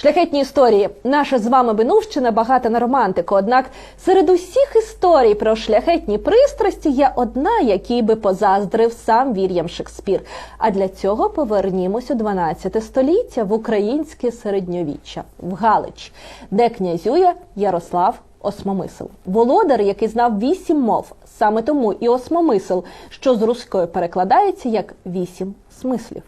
Шляхетні історії. Наша з вами Бенувщина багата на романтику. Однак серед усіх історій про шляхетні пристрасті є одна, якій би позаздрив сам Вільям Шекспір. А для цього повернімось у 12 століття в українське середньовіччя в Галич, де князює Ярослав Осмомисл, володар, який знав вісім мов. Саме тому і осмомисл, що з руської перекладається як вісім смислів.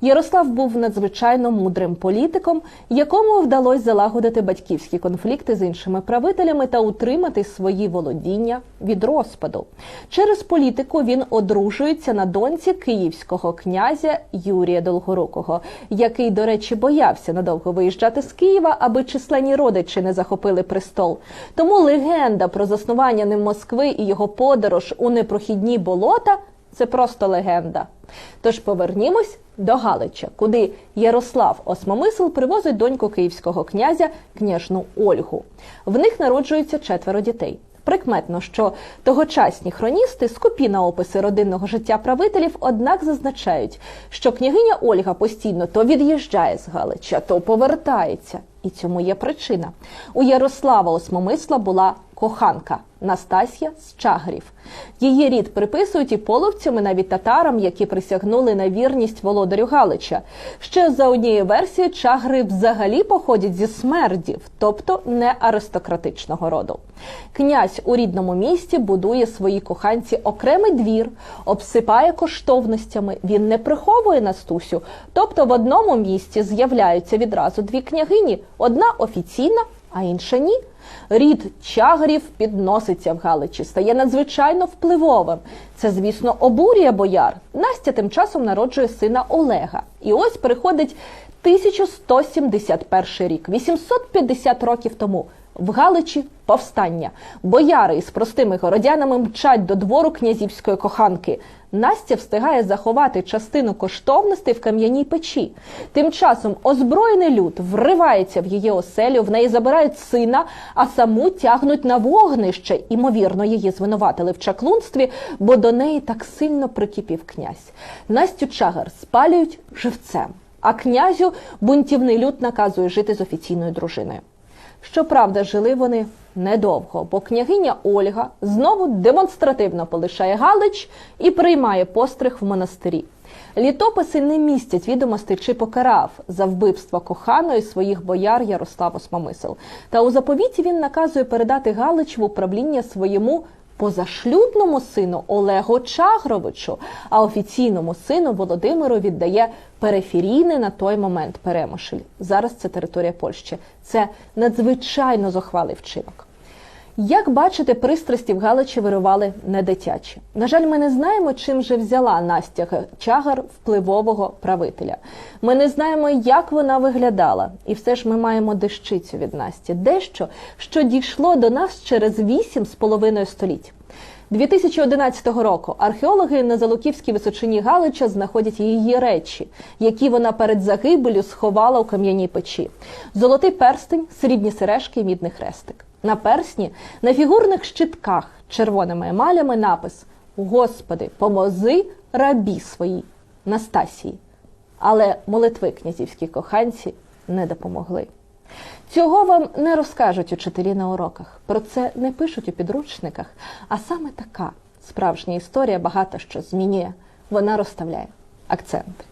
Ярослав був надзвичайно мудрим політиком, якому вдалося залагодити батьківські конфлікти з іншими правителями та утримати свої володіння від розпаду. Через політику він одружується на доньці київського князя Юрія Долгорукого, який, до речі, боявся надовго виїжджати з Києва, аби численні родичі не захопили престол. Тому легенда про заснування ним Москви і його подорож у непрохідні болота це просто легенда. Тож повернімось до Галича, куди Ярослав Осмомисл привозить доньку київського князя княжну Ольгу. В них народжується четверо дітей. Прикметно, що тогочасні хроністи скупі на описи родинного життя правителів, однак зазначають, що княгиня Ольга постійно то від'їжджає з Галича, то повертається. І цьому є причина. У Ярослава Осмомисла була коханка Настасія з Чагрів. Її рід приписують і половцям, і навіть татарам, які присягнули на вірність володарю Галича. Ще за однією версією, чагри взагалі походять зі смердів, тобто не аристократичного роду. Князь у рідному місті будує своїй коханці окремий двір, обсипає коштовностями. Він не приховує Настусю. Тобто в одному місті з'являються відразу дві княгині: одна офіційна, а інша ні. Рід чагрів підноситься в Галичі, стає надзвичайно впливовим. Це, звісно, обурює бояр. Настя тим часом народжує сина Олега. І ось приходить 1171 рік, 850 років тому. В Галичі повстання. Бояри із простими городянами мчать до двору князівської коханки. Настя встигає заховати частину коштовностей в кам'яній печі. Тим часом озброєний люд вривається в її оселю, в неї забирають сина, а саму тягнуть на вогнище. Імовірно, її звинуватили в чаклунстві, бо до неї так сильно прикипів князь. Настю Чагар спалюють живцем. А князю бунтівний люд наказує жити з офіційною дружиною. Щоправда, жили вони недовго, бо княгиня Ольга знову демонстративно полишає Галич і приймає постриг в монастирі. Літописи не містять відомостей, чи покарав за вбивство коханої своїх бояр Ярослав Осмомисл. Та у заповіті він наказує передати Галич в управління своєму позашлюбному сину Олегу Чагровичу, а офіційному сину Володимиру віддає периферійний на той момент Перемишль. Зараз це територія Польщі. Це надзвичайно зухвалий вчинок. Як бачите, пристрасті в Галичі вирували не дитячі. На жаль, ми не знаємо, чим же взяла Настя Чагар впливового правителя. Ми не знаємо, як вона виглядала, і все ж ми маємо дещицю від Насті, дещо, що дійшло до нас через вісім з половиною століть. 2011 року археологи на Залуківській височині Галича знаходять її речі, які вона перед загибелю сховала у кам'яній печі: золотий перстень, срібні сережки і мідний хрестик. На персні на фігурних щитках червоними емалями напис Господи, помози рабі своїй Настасії. Але молитви князівські коханці не допомогли. Цього вам не розкажуть учителі на уроках. Про це не пишуть у підручниках. А саме така справжня історія багато що змінює. Вона розставляє акценти.